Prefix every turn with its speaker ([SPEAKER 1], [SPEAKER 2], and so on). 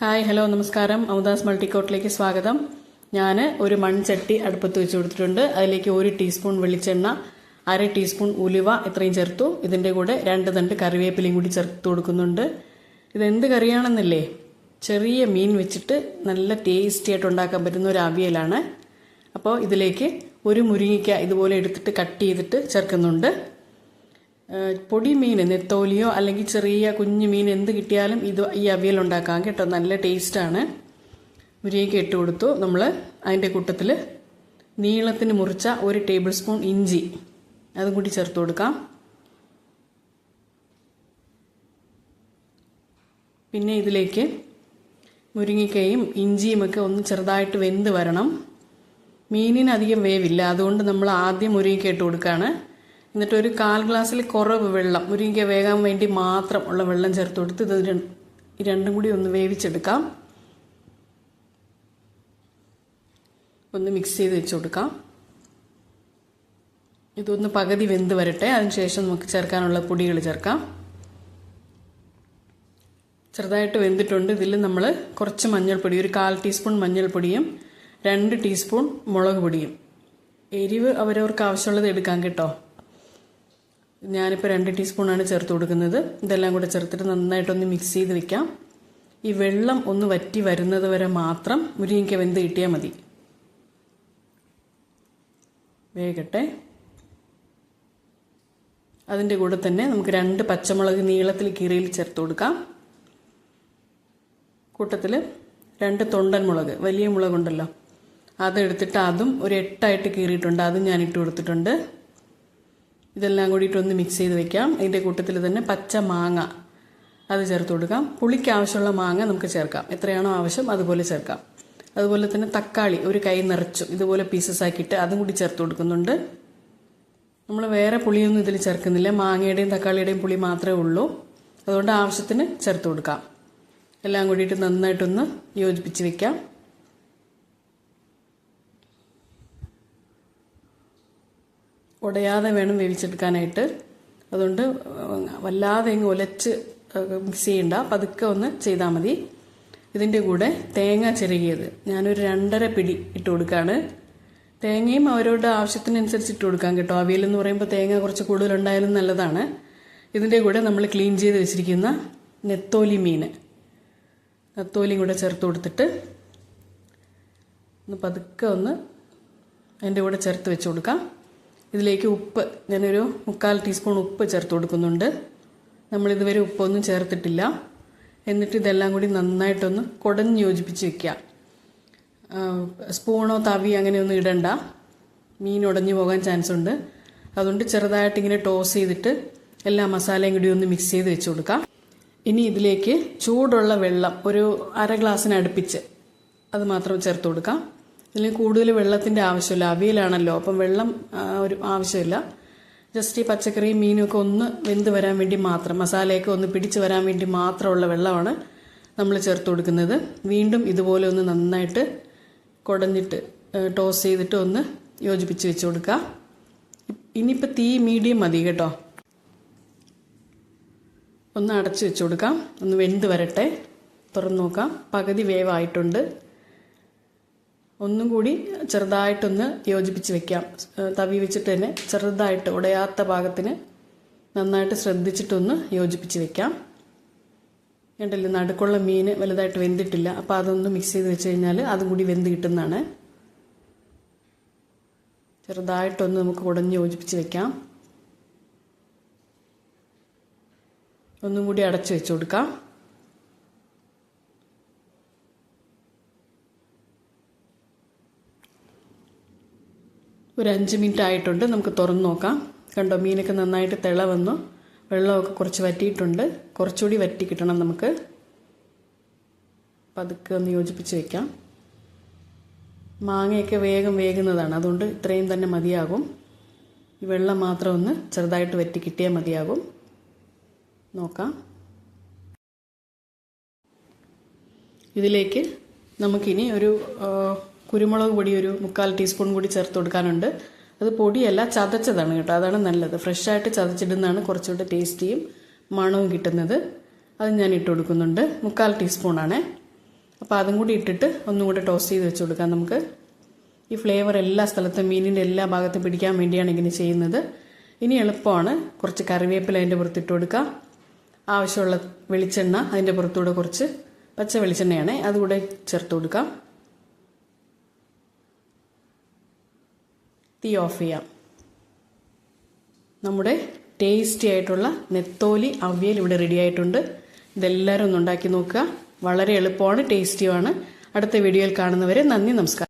[SPEAKER 1] Hi hello നമസ്കാരം. അമുദാസ് മൾട്ടിക്കോട്ടിലേക്ക് സ്വാഗതം. ഞാൻ ഒരു മൺചട്ടി അടുപ്പത്ത് വെച്ച് കൊടുത്തിട്ടുണ്ട്. അതിലേക്ക് ഒരു ടീസ്പൂൺ വെളിച്ചെണ്ണ അര ടീസ്പൂൺ ഉലുവ ഇത്രയും ചേർത്തു. ഇതിന്റെ കൂടെ രണ്ട് തണ്ട് കറിവേപ്പിലയും കൂടി ചേർത്ത് കൊടുക്കുന്നുണ്ട്. ഇതെന്ത് കറിയാണെന്നല്ലേ? ചെറിയ മീൻ വെച്ചിട്ട് നല്ല ടേസ്റ്റി ആയിട്ട് ഉണ്ടാക്കാൻ പറ്റുന്ന ഒരു അവിയലാണ്. അപ്പോൾ ഇതിലേക്ക് ഒരു മുരിങ്ങിക്ക ഇതുപോലെ എടുത്തിട്ട് കട്ട് ചെയ്തിട്ട് ചേർക്കുന്നുണ്ട്. പൊടി മീൻ നെത്തോലിയോ അല്ലെങ്കിൽ ചെറിയ കുഞ്ഞു മീൻ എന്ത് കിട്ടിയാലും ഇത് ഈ അവിയൽ ഉണ്ടാക്കാം കേട്ടോ. നല്ല ടേസ്റ്റാണ് മുരിങ്ങയ്ക്ക് ഇട്ട് കൊടുത്തു. നമ്മൾ അതിന്റെ കൂട്ടത്തിൽ നീളത്തിന് മുറിച്ച ഒരു ടേബിൾ സ്പൂൺ ഇഞ്ചി. അതും കൂടി ചേർത്ത് കൊടുക്കാം. പിന്നെ ഇതിലേക്ക് മുരിങ്ങയ്ക്കയും ഇഞ്ചിയും ഒക്കെ ഒന്ന് ചെറുതായിട്ട് വെന്ത് വരണം. മീനിന് അധികം വേവില്ല. അതുകൊണ്ട് നമ്മൾ ആദ്യം മുരിങ്ങയ്ക്ക ഇട്ട് കൊടുക്കുകയാണ് എന്നിട്ട് ഒരു കാൽ ഗ്ലാസ്സിൽ കുറവ് വെള്ളം മുരിങ്ങയ്ക്ക വേകാൻ വേണ്ടി മാത്രം ഉള്ള വെള്ളം ചേർത്ത് കൊടുത്ത് ഇത് രണ്ടും കൂടി ഒന്ന് വേവിച്ചെടുക്കാം. ഒന്ന് മിക്സ് ചെയ്ത് വെച്ച് കൊടുക്കാം. ഇതൊന്ന് പകുതി വെന്ത് വരട്ടെ അതിനുശേഷം നമുക്ക് ചേർക്കാനുള്ള പൊടികൾ ചേർക്കാം. ചെറുതായിട്ട് വെന്തിട്ടുണ്ട്. ഇതിൽ നമ്മൾ കുറച്ച് മഞ്ഞൾപ്പൊടി ഒരു കാൽ ടീസ്പൂൺ മഞ്ഞൾപ്പൊടിയും രണ്ട് ടീസ്പൂൺ മുളക് പൊടിയും. എരിവ് അവരവർക്ക് ആവശ്യമുള്ളത് എടുക്കാം കേട്ടോ. ഞാനിപ്പോൾ രണ്ട് ടീസ്പൂണാണ് ചേർത്ത് കൊടുക്കുന്നത്. ഇതെല്ലാം കൂടെ ചേർത്തിട്ട് നന്നായിട്ടൊന്ന് മിക്സ് ചെയ്ത് വെക്കാം. ഈ വെള്ളം ഒന്ന് വറ്റി വരുന്നത് വരെ മാത്രം മുരിങ്ങയ്ക്ക വെന്ത് കിട്ടിയാൽ മതി. വേഗട്ടെ. അതിന്റെ കൂടെ തന്നെ നമുക്ക് രണ്ട് പച്ചമുളക് നീളത്തിൽ കീറിയിൽ ചേർത്ത് കൊടുക്കാം. കൂട്ടത്തിൽ രണ്ട് തൊണ്ടൻ മുളക് വലിയ മുളകുണ്ടല്ലോ. അതെടുത്തിട്ട് അതും ഒരു എട്ടായിട്ട് കീറിയിട്ടുണ്ട്. അതും ഞാൻ ഇട്ട് കൊടുത്തിട്ടുണ്ട്. ഇതെല്ലാം കൂടിയിട്ട് ഒന്ന് മിക്സ് ചെയ്ത് വെക്കാം. ഇതിന്റെ കൂട്ടത്തിൽ തന്നെ പച്ച മാങ്ങ അത് ചേർത്ത് കൊടുക്കാം. പുളിക്ക് ആവശ്യമുള്ള മാങ്ങ നമുക്ക് ചേർക്കാം. എത്രയാണോ ആവശ്യം അതുപോലെ ചേർക്കാം. അതുപോലെ തന്നെ തക്കാളി ഒരു കൈ നിറച്ചു ഇതുപോലെ പീസസ് ആക്കിയിട്ട് അതും കൂടി ചേർത്ത് കൊടുക്കുന്നുണ്ട്. നമ്മൾ വേറെ പുളിയൊന്നും ഇതിൽ ചേർക്കുന്നില്ല. മാങ്ങയുടെയും തക്കാളിയുടെയും പുളി മാത്രമേ ഉള്ളൂ. അതുകൊണ്ട് ആവശ്യത്തിന് ചേർത്ത് കൊടുക്കാം. എല്ലാം കൂടിയിട്ട് നന്നായിട്ടൊന്ന് യോജിപ്പിച്ച് വെക്കാം. ഉടയാതെ വേണം വേവിച്ചെടുക്കാനായിട്ട്. അതുകൊണ്ട് വല്ലാതെ ഇങ്ങ് ഒലച്ച് മിക്സ് ചെയ്യണ്ട. പതുക്കെ ഒന്ന് ചെയ്താൽ മതി. ഇതിന്റെ കൂടെ തേങ്ങ ചിരകിയത് ഞാനൊരു രണ്ടര പിടി ഇട്ട് കൊടുക്കുകയാണ് തേങ്ങയും അവരുടെ ആവശ്യത്തിനനുസരിച്ച് ഇട്ട് കൊടുക്കാം കേട്ടോ. അവിയൽ എന്ന് പറയുമ്പോൾ തേങ്ങ കുറച്ച് കൂടുതലുണ്ടായാലും നല്ലതാണ്. ഇതിന്റെ കൂടെ നമ്മൾ ക്ലീൻ ചെയ്ത് വെച്ചിരിക്കുന്ന നെത്തോലി മീൻ നെത്തോലിയും കൂടെ ചേർത്ത് കൊടുത്തിട്ട് ഒന്ന് പതുക്കെ ഒന്ന് അതിന്റെ കൂടെ ചേർത്ത് വെച്ച് കൊടുക്കാം. ഇതിലേക്ക് ഉപ്പ് ഞാനൊരു മുക്കാൽ ടീസ്പൂൺ ഉപ്പ് ചേർത്ത് കൊടുക്കുന്നുണ്ട്. നമ്മളിതുവരെ ഉപ്പൊന്നും ചേർത്തിട്ടില്ല. എന്നിട്ട് ഇതെല്ലാം കൂടി നന്നായിട്ടൊന്ന് കുടഞ്ഞ് യോജിപ്പിച്ച് വെക്കുക സ്പൂണോ തവി അങ്ങനെയൊന്നും ഇടണ്ട. മീൻ ഉടഞ്ഞു പോകാൻ ചാൻസ് ഉണ്ട്. അതുകൊണ്ട് ചെറുതായിട്ട് ഇങ്ങനെ ടോസ് ചെയ്തിട്ട് എല്ലാ മസാലയും കൂടി ഒന്ന് മിക്സ് ചെയ്ത് വെച്ച് കൊടുക്കാം. ഇനി ഇതിലേക്ക് ചൂടുള്ള വെള്ളം ഒരു അര ഗ്ലാസ്സിന് അടുപ്പിച്ച് അത് മാത്രം ചേർത്ത് കൊടുക്കാം. ഇതിൽ കൂടുതൽ വെള്ളത്തിന്റെ ആവശ്യമില്ല. അവിയലാണല്ലോ. അപ്പം വെള്ളം ഒരു ആവശ്യമില്ല. ജസ്റ്റ് ഈ പച്ചക്കറിയും മീനൊക്കെ ഒന്ന് വെന്ത് വരാൻ വേണ്ടി മാത്രം മസാലയൊക്കെ ഒന്ന് പിടിച്ച് വരാൻ വേണ്ടി മാത്രമുള്ള വെള്ളമാണ് നമ്മൾ ചേർത്ത് കൊടുക്കുന്നത്. വീണ്ടും ഇതുപോലെ ഒന്ന് നന്നായിട്ട് കുടഞ്ഞിട്ട് ടോസ് ചെയ്തിട്ട് ഒന്ന് യോജിപ്പിച്ച് വെച്ച് കൊടുക്കുക ഇനിയിപ്പോൾ തീ മീഡിയം മതി കേട്ടോ. ഒന്ന് അടച്ച് വെച്ച് കൊടുക്കാം. ഒന്ന് വെന്ത് വരട്ടെ. തുറന്നു നോക്കാം. പകുതി വേവായിട്ടുണ്ട്. ഒന്നും കൂടി ചെറുതായിട്ടൊന്ന് യോജിപ്പിച്ച് വെക്കാം. തവി വെച്ചിട്ട് തന്നെ ചെറുതായിട്ട് ഉടയാത്ത പാകത്തിന് നന്നായിട്ട് ശ്രദ്ധിച്ചിട്ടൊന്ന് യോജിപ്പിച്ച് വെക്കാം. കണ്ടില്ലേ നടുക്കുള്ള മീൻ വലുതായിട്ട് വെന്തിട്ടില്ല. അപ്പോൾ അതൊന്ന് മിക്സ് ചെയ്ത് വെച്ച് കഴിഞ്ഞാൽ അതും കൂടി വെന്ത് കിട്ടുന്നതാണ്. ചെറുതായിട്ടൊന്ന് നമുക്ക് ഉടഞ്ഞ് യോജിപ്പിച്ച് വെക്കാം. ഒന്നും കൂടി അടച്ചു വെച്ച് കൊടുക്കാം. ഒരു അഞ്ച് മിനിറ്റ് ആയിട്ടുണ്ട് നമുക്ക് തുറന്ന് നോക്കാം. കണ്ടോ മീനൊക്കെ നന്നായിട്ട് തിള വന്നു. വെള്ളമൊക്കെ കുറച്ച് വറ്റിയിട്ടുണ്ട്. കുറച്ചുകൂടി വറ്റി കിട്ടണം നമുക്ക്. പതുക്കെ ഒന്ന് യോജിപ്പിച്ച് വെക്കാം. മാങ്ങയൊക്കെ വേഗം വേകുന്നതാണ്. അതുകൊണ്ട് ഇത്രയും തന്നെ മതിയാകും. ഈ വെള്ളം മാത്രം ഒന്ന് ചെറുതായിട്ട് വറ്റി കിട്ടിയാൽ മതിയാകും. നോക്കാം. ഇതിലേക്ക് നമുക്കിനി ഒരു കുരുമുളക് പൊടി ഒരു മുക്കാൽ ടീസ്പൂൺ കൂടി ചേർത്ത് കൊടുക്കാനുണ്ട്. അത് പൊടിയല്ല ചതച്ചതാണ് കേട്ടോ. അതാണ് നല്ലത്. ഫ്രഷായിട്ട് ചതച്ചിടുന്നതാണ് കുറച്ചുകൂടെ ടേസ്റ്റിയും മണവും കിട്ടുന്നത്. അത് ഞാൻ ഇട്ട് കൊടുക്കുന്നുണ്ട്. മുക്കാൽ ടീസ്പൂണാണേ. അപ്പോൾ അതും കൂടി ഇട്ടിട്ട് ഒന്നും കൂടെ ടോസ്റ്റ് ചെയ്ത് വെച്ച് കൊടുക്കാം നമുക്ക്. ഈ ഫ്ലേവർ എല്ലാ സ്ഥലത്തും മീനിന്റെ എല്ലാ ഭാഗത്തും പിടിക്കാൻ വേണ്ടിയാണ് ഇങ്ങനെ ചെയ്യുന്നത്. ഇനി എളുപ്പമാണ്. കുറച്ച് കറിവേപ്പില അതിന്റെ പുറത്തിട്ട് കൊടുക്കാം. ആവശ്യമുള്ള വെളിച്ചെണ്ണ അതിന്റെ പുറത്തൂടെ കുറച്ച് പച്ച വെളിച്ചെണ്ണയാണ് അതുകൂടെ ചേർത്ത് കൊടുക്കാം. തീ ഓഫ് ചെയ്യാം. നമ്മുടെ ടേസ്റ്റി ആയിട്ടുള്ള നെത്തോലി അവിയൽ ഇവിടെ റെഡി ആയിട്ടുണ്ട്. ഇതെല്ലാവരും ഒന്ന് ഉണ്ടാക്കി നോക്കുക. വളരെ എളുപ്പമാണ് ടേസ്റ്റിയുമാണ് അടുത്ത വീഡിയോയിൽ കാണുന്നവരെ നന്ദി നമസ്കാരം.